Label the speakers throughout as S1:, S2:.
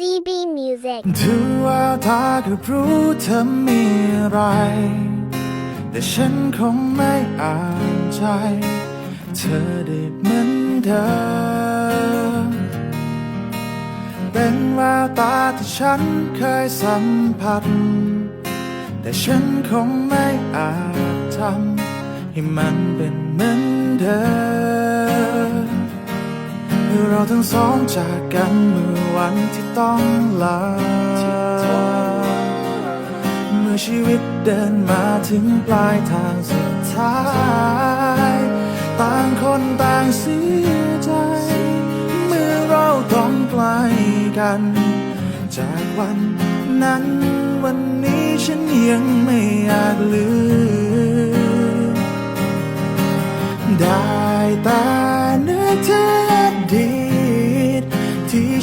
S1: ZB Music
S2: ถึงว่าตาก็รู้เธอมีอะไร แต่ฉันคงไม่อ่านใจ เธอได้เหมือนเดิมเป็นแววตาที่ฉันเคยสัมผัส แต่ฉันคงไม่อาจทำให้มันเป็นเหมือนเดิม ทั้งสองจากกันเมื่อวันที่ต้องลา เมื่อชีวิตเดินมาถึงปลายทางสุดท้าย ต่างคนต่างเสียใจ เมื่อเราต้องไกลกัน จากวันนั้นวันนี้ฉันยังไม่อาจลืม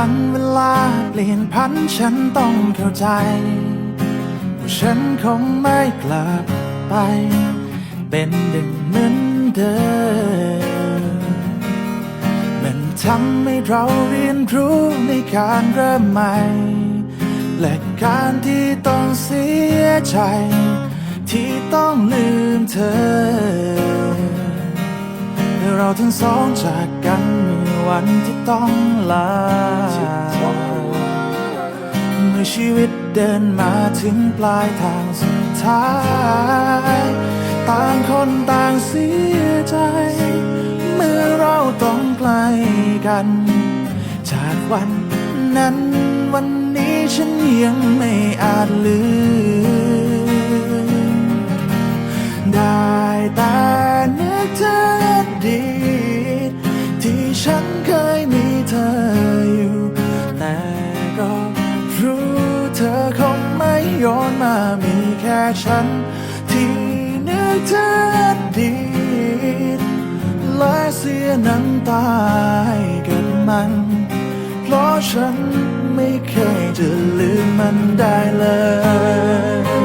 S2: วันเวลาเปลี่ยนพันฉันต้องเข้าใจว่าฉันคงไม่กลับไป เป็นดึงเหมือนเดิมมันทำให้เราเรียนรู้ในการเริ่มใหม่ และการที่ต้องเสียใจ ที่ต้องลืมเธอเราทั้งสองจากกันเมื่อวันที่ต้องลา ชีวิตเดินมาถึงปลายทางสุดท้าย ต่างคนต่างเสียใจ เมื่อเราต้องไกลกัน จากวันนั้นวันนี้ฉันยังไม่อาจลืม แค่ฉัน ที่นึกถึงอดีตและเสียน้ำตาให้กับมัน เพราะฉันไม่เคยจะลืมมันได้เลย